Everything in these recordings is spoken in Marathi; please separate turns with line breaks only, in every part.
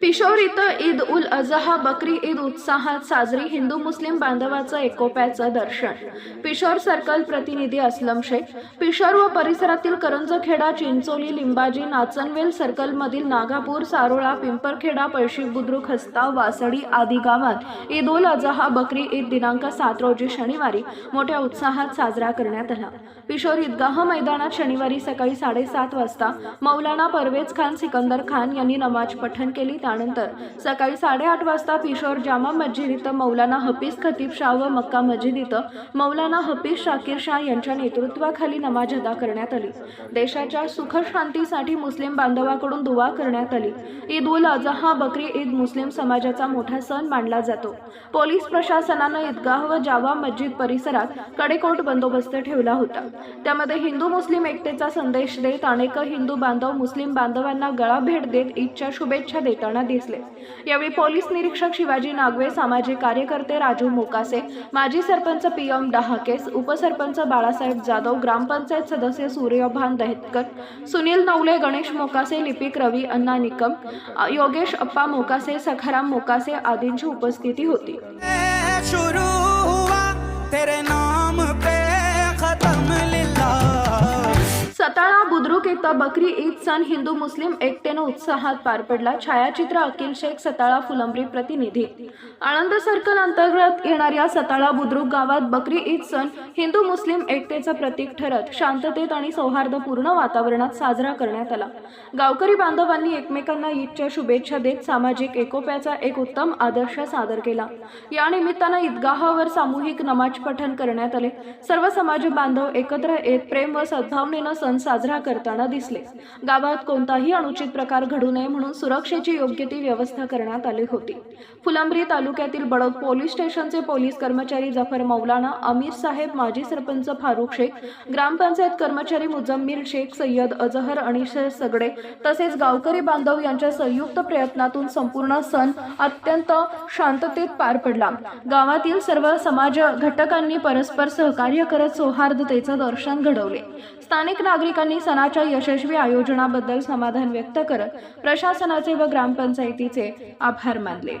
पिशोर इथं ईद उल अजहा बकरी ईद उत्साहात साजरी हिंदू मुस्लिम बांधवाचं एकोप्याचं दर्शन. पिशोर सर्कल प्रतिनिधी असलम शेख. पिशोर व परिसरातील करंजखेडा चिंचोली लिंबाजी नाचनवेल सर्कलमधील नागापूर सारोळा पिंपरखेडा पळशी बुद्रुक हस्ता वासडी आदी गावात ईद उल अजहा बकरी ईद दिनांक सात रोजी शनिवारी मोठ्या उत्साहात साजरा करण्यात आला. पिशोर ईदगाह मैदानात शनिवारी सकाळी साडेसात वाजता मौलाना परवेज खान सिकंदर खान यांनी नमाज पठण केली. त्यानंतर सकाळी साडेआठ वाजता पिशोर जामा मस्जिद इथं मौलाना हफीज खतीब शाह व मक्का मस्जिद इथं मौलाना हफीज शाकीर शाह यांच्या नेतृत्वाखाली नमाज अदा करण्यात आली. देशाच्या सुखशांतीसाठी मुस्लिम बांधवाकडून दुवा करण्यात आली. ईद उल अजहा बकरी ईद मुस्लिम समाजाचा मोठा सण मानला जातो. पोलीस प्रशासनानं ईदगाह व जावा मस्जिद परिसरात कडेकोट बंदोबस्त ठेवला होता. त्यामध्ये हिंदू मुस्लिम एकतेचा संदेश देत अनेक हिंदू बांधव मुस्लिम बांधवांना गळा भेट देत ईदच्या शुभेच्छा देताना दिसले. यावेळी पोलीस निरीक्षक शिवाजी नागवे सामाजिक कार्यकर्ते राजू मोकासे माजी सरपंच पी एम डहाकेस उपसरपंच बाळासाहेब जाधव ग्रामपंचायत सदस्य सूर्यभान दहेतकर सुनील नवले गणेश मोकासे लिपिक रवी अण्णा निकम योगेश अप्पा मोकासे सखाराम मोकासे आदींची उपस्थिती होती.
तेरे नाम
सताळा बुद्रुक इथं बकरी ईद सण हिंदू मुस्लिम एकतेनं उत्साहात पार पडला. छायाचित्र अकिल शेख सताळा फुलंब्री प्रतिनिधी. आनंद सर्कल अंतर्गत येणाऱ्या सताळा बुद्रुक गावात बकरी ईद सण हिंदू मुस्लिम एकतेचं प्रतीक ठरत शांततेत आणि सौहार्दपूर्ण वातावरणात साजरा करण्यात आला. गावकरी बांधवांनी एकमेकांना ईदच्या शुभेच्छा देत सामाजिक एकोप्याचा एक उत्तम आदर्श सादर केला. या निमित्तानं ईदगाहावर सामूहिक नमाज पठण करण्यात आले. सर्व समाज बांधव एकत्र येत प्रेम व सद्भावनेनं सण साजरा करताना दिसले. गावात कोणताही अनुचित प्रकार घडू नये म्हणून सुरक्षेची योग्य ती व्यवस्था करण्यात आली होती. फुलंब्री तालुक्यातील बडोद पोलीस स्टेशनचे पोलीस कर्मचारी जफर मौलाना अमीर साहेब माजी सरपंच फारुख शेख ग्रामपंचायत कर्मचारी मुजम्मीर शेख सय्यद अजहर अनिश सगडे तसेच गावकरी बांधव यांच्या संयुक्त प्रयत्नातून संपूर्ण सण अत्यंत शांततेत पार पडला. गावातील सर्व समाज घटकांनी परस्पर सहकार्य करत सौहार्दतेचं दर्शन घडवले. स्थानिक नागरिक नागरिकांनी सणाच्या यशस्वी आयोजनाबद्दल समाधान व्यक्त करत प्रशासनाचे व ग्रामपंचायतीचे आभार मानले.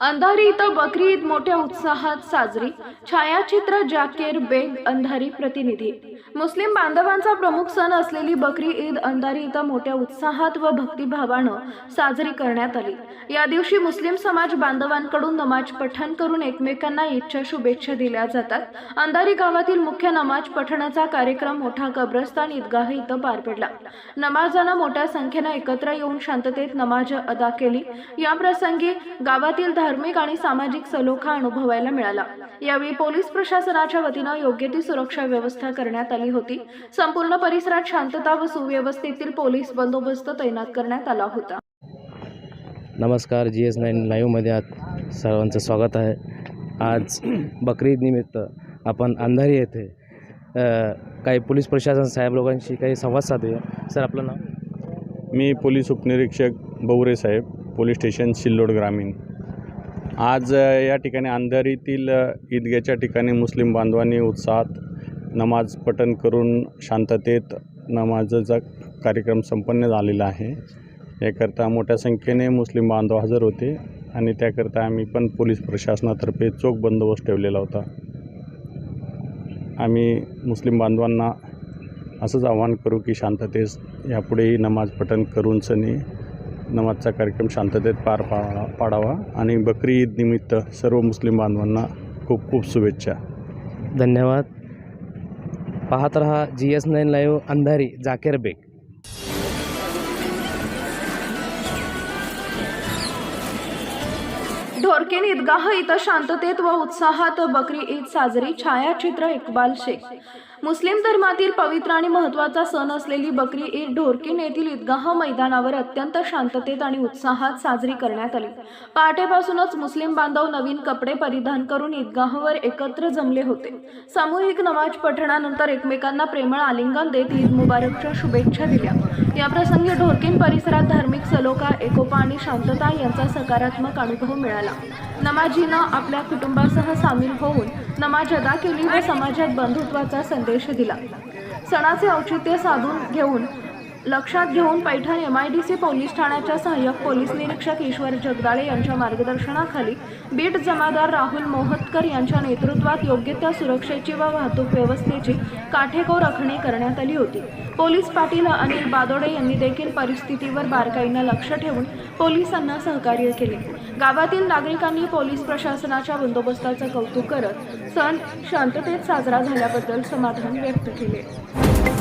अंधारी इथं बकरी ईद मोठ्या उत्साहात साजरी. छायाचित्र जाकेर बेग अंधारी प्रतिनिधी. मुस्लिम बांधवांचा प्रमुख सण असलेली बकरी ईद अंधारी इथं मोठ्या उत्साहात व भक्तिभावानं साजरी करण्यात आली. या दिवशी मुस्लिम समाज बांधवांकडून नमाज पठण करून एकमेकांना ईदच्या शुभेच्छा दिल्या जातात. अंधारी गावातील मुख्य नमाज पठणाचा कार्यक्रम मोठा कब्रस्तान ईदगाह इथं पार पडला. नमाजानं मोठ्या संख्येनं एकत्र येऊन शांततेत नमाज अदा केली. या प्रसंगी गावातील धार्मिक आणि सामाजिक सलोखा अनुभवायला मिळाला. यावेळी पोलीस प्रशासनाच्या वतीनं योग्य ती सुरक्षा व्यवस्था करण्यात आली होती. संपूर्ण परिसरात शांतता व सुव्यवस्थेतील पोलीस बंदोबस्त तैनात करण्यात आला होता.
नमस्कार जी एस नाईन लाईव्हमध्ये आज सर्वांचं स्वागत आहे. आज बकरी ईद निमित्त आपण अंधारी येथे काही पोलीस प्रशासन साहेब लोकांशी काही संवाद साधूया. सर आपलं नाव?
मी पोलीस उपनिरीक्षक बौरे साहेब पोलीस स्टेशन सिल्लोड ग्रामीण. आज या ठिकाणी अंधारीतील ईदगेच्या ठिकाणी मुस्लिम बांधवांनी उत्साहात नमाज पठण करून शांततेत नमाजाचा कार्यक्रम संपन्न झालेला आहे. याकरता मोठ्या संख्येने मुस्लिम बांधव हजर होते आणि त्याकरता आम्ही पण पोलीस प्रशासनातर्फे चोख बंदोबस्त ठेवलेला होता. आम्ही मुस्लिम बांधवांना असंच आवाहन करू की शांततेस यापुढेही नमाज पठण करूनच नाही नमाजचा कार्यक्रम शांततेत पार पाडा पाडावा आणि बकरी ईद निमित्त सर्व मुस्लिम बांधवांना खूप खूप शुभेच्छा.
धन्यवाद. पाहत रहा G S nine live Andhari Jaker Baig.
Dhorkin Idgah इथं शांततेत व उत्साहात बकरी ईद साजरी छायाचित्र इक्बाल शेख. मुस्लिम धर्मातील पवित्र आणि महत्त्वाचा सण असलेली बकरी ईद ढोरकीन येथील ईदगाह मैदानावर अत्यंत शांततेत आणि उत्साहात साजरी करण्यात आली. पहाटेपासूनच मुस्लिम बांधव नवीन कपडे परिधान करून ईदगाहवर एकत्र जमले होते. सामूहिक नमाज पठणानंतर एकमेकांना प्रेमळ आलिंगन देत ईद मुबारकच्या शुभेच्छा दिल्या. याप्रसंगी ढोरकीन परिसरात धार्मिक सलोखा एकोपा आणि शांतता यांचा सकारात्मक अनुभव मिळाला. नमाजीनं आपल्या कुटुंबासह सामील होऊन नमाज अदा केली व समाजात बंधुत्वाचा संदेश दिला. सणाचे औचित्य साधून घेऊन लक्षात घेऊन Paithan M I D C police ठाण्याच्या सहाय्यक पोलीस निरीक्षक ईश्वर जगदाळे यांच्या मार्गदर्शनाखाली बीट जमादार राहुल मोहतकर यांच्या नेतृत्वात योग्य त्या सुरक्षेची व वाहतूक व्यवस्थेची काठेकोर आखणी करण्यात आली होती. पोलीस पाटील अनिल बादोडे यांनी देखील परिस्थितीवर बारकाईनं लक्ष ठेवून पोलिसांना सहकार्य केले. गावातील नागरिकांनी पोलीस प्रशासनाच्या बंदोबस्ताचं कौतुक करत सण शांततेत साजरा झाल्याबद्दल समाधान व्यक्त केले.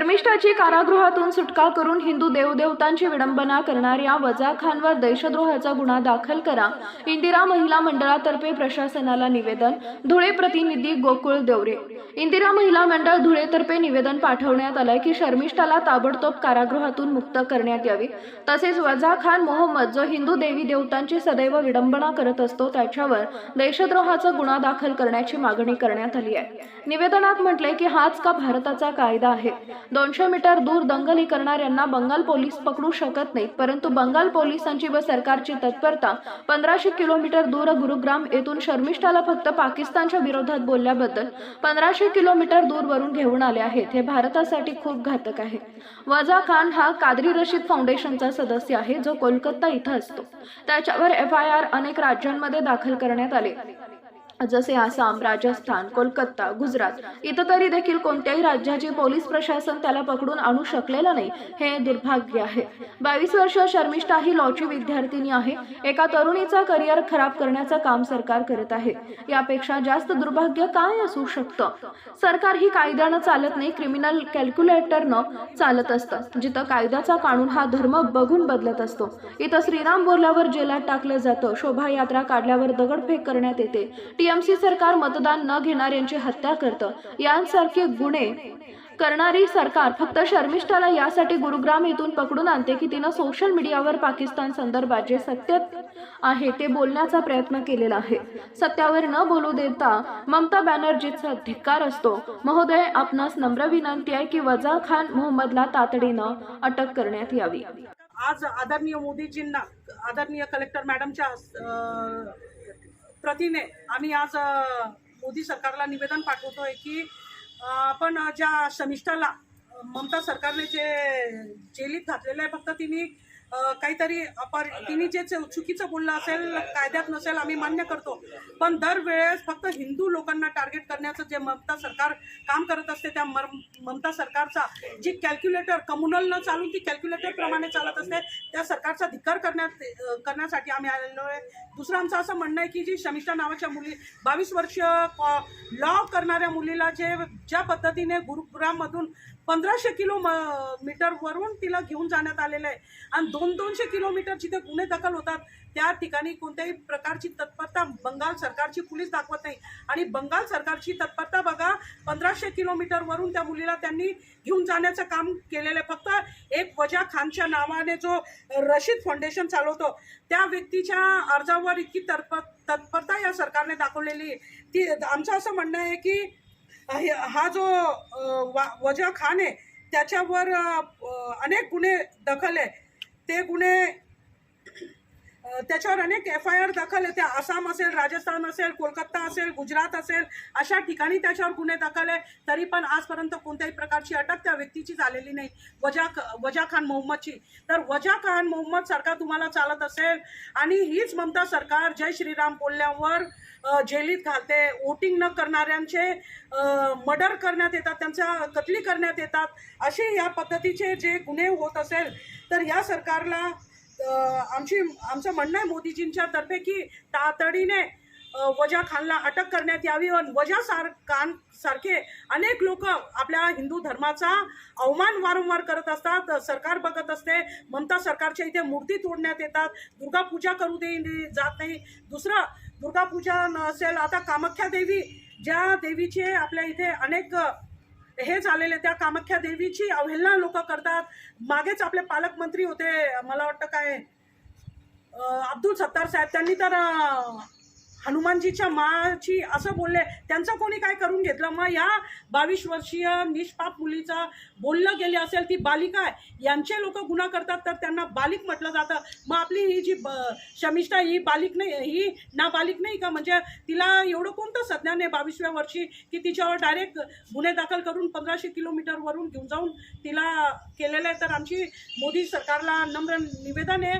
शर्मिष्ठाची कारागृहातून सुटका करून हिंदू देवदेवतांची विडंबना करणाऱ्या वजा खानवर देशद्रोहाचा गुन्हा दाखल करा. इंदिरा महिला मंडळातर्फे प्रशासनाला निवेदन धुळे प्रतिनिधी गोकुळ देवरे. इंदिरा महिला मंडळ धुळेतर्फे निवेदन पाठवण्यात आलंय की शर्मिष्ठाला ताबडतोब कारागृहातून मुक्त करण्यात यावे. तसेच वजा खान मोहम्मद जो हिंदू देवी देवतांची सदैव विडंबना करत असतो त्याच्यावर देशद्रोहाचा गुन्हा दाखल करण्याची मागणी करण्यात आली आहे. निवेदनात म्हटले की हाच का भारताचा कायदा आहे? दोनशे मीटर दूर दंगली करणाऱ्यांना बंगाल पोलीस पकडू शकत नाहीत परंतु बंगाल पोलिसांची व सरकारची तत्परता पंधराशे किलोमीटर दूर गुरुग्राम येथून शर्मिष्ठाला फक्त पाकिस्तानच्या विरोधात बोलल्याबद्दल पंधराशे किलोमीटर दूरवरून घेऊन आले आहेत. हे भारतासाठी खूप घातक आहे. वजा खान हा कादरी रशीद फाउंडेशनचा सदस्य आहे जो कोलकाता इथं असतो. त्याच्यावर एफ आय आर अनेक राज्यांमध्ये दाखल करण्यात आले. जसे आसाम राजस्थान कोलकाता गुजरात इथं तरी देखील कोणत्याही राज्याचे पोलीस प्रशासन त्याला पकडून आणू शकलेलं नाही हे दुर्भाग्य आहे. बावीस वर्ष शर्मिष्ठा ही लॉची विद्यार्थिनी आहे. एका तरुणीचा करिअर खराब करण्याचं काम सरकार करत आहे. यापेक्षा जास्त दुर्भाग्य काय असू शकतं? सरकार ही कायद्यानं चालत नाही क्रिमिनल कॅल्क्युलेटरनं चालत असतं जिथं कायद्याचा कानून हा धर्म बघून बदलत असतो. इथं श्रीराम बोलल्यावर जेलात टाकलं जातं शोभायात्रा काढल्यावर दगडफेक करण्यात येते. टी. टीएमसी सरकार मतदान न घेणाऱ्यांची हत्या करतं. यांसारखे गुन्हे करणारी सरकार फक्त शर्मिष्ठाला यासाठी गुरुग्राम येथून पकडून आणते की तिनं सोशल मीडियावर पाकिस्तान संदर्भात जे सत्य आहे ते बोलण्याचा प्रयत्न केलेला आहे. सत्यावर न बोलू देता ममता बॅनर्जीचा धिक्कार असतो. महोदय आपणास नम्र विनंती आहे की वजा खान मोहम्मदला तातडीनं अटक करण्यात यावी.
आज आदरणीय मोदीजींना आदरणीय कलेक्टर मॅडमच्या प्रतीने आम्ही आज मोदी सरकारला निवेदन पाठवतोय की आपण ज्या शमिष्ठाला ममता सरकारने जे जेलीत घातलेलं आहे फक्त तिने काहीतरी अपर तिने जे चुकीचं बोललं असेल कायद्यात नसेल आम्ही मान्य करतो. पण दरवेळेस फक्त हिंदू लोकांना टार्गेट करण्याचं जे ममता सरकार काम करत असते त्या ममता सरकारचा जी कॅल्क्युलेटर कम्युनल न चालून ती कॅल्क्युलेटरप्रमाणे चालत असते त्या सरकारचा धिक्कार करण्यात करण्यासाठी आम्ही आलेलो आहे. दुसरं आमचं असं म्हणणं आहे की जी शमिष्ठा नावाच्या मुली बावीस वर्ष लॉ करणाऱ्या मुलीला जे ज्या पद्धतीने गुरुग्राममधून पंधराशे किलो म- मीटरवरून तिला घेऊन जाण्यात आलेलं आहे. आणि दोन दोनशे किलोमीटर जिथे गुन्हे दाखल होतात त्या ठिकाणी कोणत्याही प्रकारची तत्परता बंगाल सरकारची पोलीस दाखवत नाही. आणि बंगाल सरकारची तत्परता बघा पंधराशे किलोमीटरवरून त्या मुलीला त्यांनी घेऊन जाण्याचं काम केलेलं आहे. फक्त एक वजा खानच्या नावाने जो रशीद फाउंडेशन चालवतो त्या व्यक्तीच्या अर्जावर इतकी तत्प तत्परता या सरकारने दाखवलेली आहे. ती आमचं असं म्हणणं आहे की हे- हा जो वा- वजा खान आहे त्याच्यावर अनेक गुन्हे दखल आहे. ते गुन्हे त्याच्यावर अनेक एफ आय आर दाखल आहे. त्या आसाम असेल राजस्थान असेल कोलकाता असेल गुजरात असेल अशा ठिकाणी त्याच्यावर गुन्हे दाखल आहे. तरी पण आजपर्यंत कोणत्याही प्रकारची अटक त्या व्यक्तीची झालेली नाही. वजा वजा खान मोहम्मदची. तर वजा खान मोहम्मद सरकार तुम्हाला चालत असेल आणि हीच ममता सरकार जय श्रीराम बोलल्यावर जेलीत घालते. वोटिंग न करणाऱ्यांचे मर्डर करण्यात येतात त्यांच्या कतली करण्यात येतात. असे या पद्धतीचे जे गुन्हे होत असेल तर या सरकारला आमची आमचं म्हणणं आहे मोदीजींच्या तर्फे की तातडीने वजा खानला अटक करण्यात यावी. आणि वजा सार खान सारखे अनेक लोक आपल्या हिंदू धर्माचा अवमान वारंवार करत असतात. सरकार बघत असते. ममता सरकारच्या इथे मूर्ती तोडण्यात येतात. दुर्गा पूजा करू दे जात नाही. दुसरं दुर्गा पूजा नसेल आता कामाख्या देवी ज्या देवीचे आपल्या इथे अनेक हे झालेले त्या कामाख्या देवीची अवहेलना लोक करतात. मागेच आपले पालकमंत्री होते मला वाटतं काय अब्दुल सत्तार साहेब. त्यांनी तर हनुमानजीच्या माची असं बोलले त्यांचं कोणी काय करून घेतलं? मग या बावीस वर्षीय निष्पाप मुलीचा बोललं गेले असेल ती बालिका आहे यांचे लोक गुन्हा करतात तर त्यांना बालिक म्हटलं जातं. मग आपली ही जी ब शमिष्ठा ही बालिक नाही ही नाबालिक नाही का? म्हणजे तिला एवढं कोणतं सज्ञान आहे बावीसव्या वर्षी की तिच्यावर डायरेक्ट गुन्हे दाखल करून पंधराशे किलोमीटरवरून घेऊन जाऊन तिला केलेलं आहे? तर आमची मोदी सरकारला नम्र निवेदन आहे.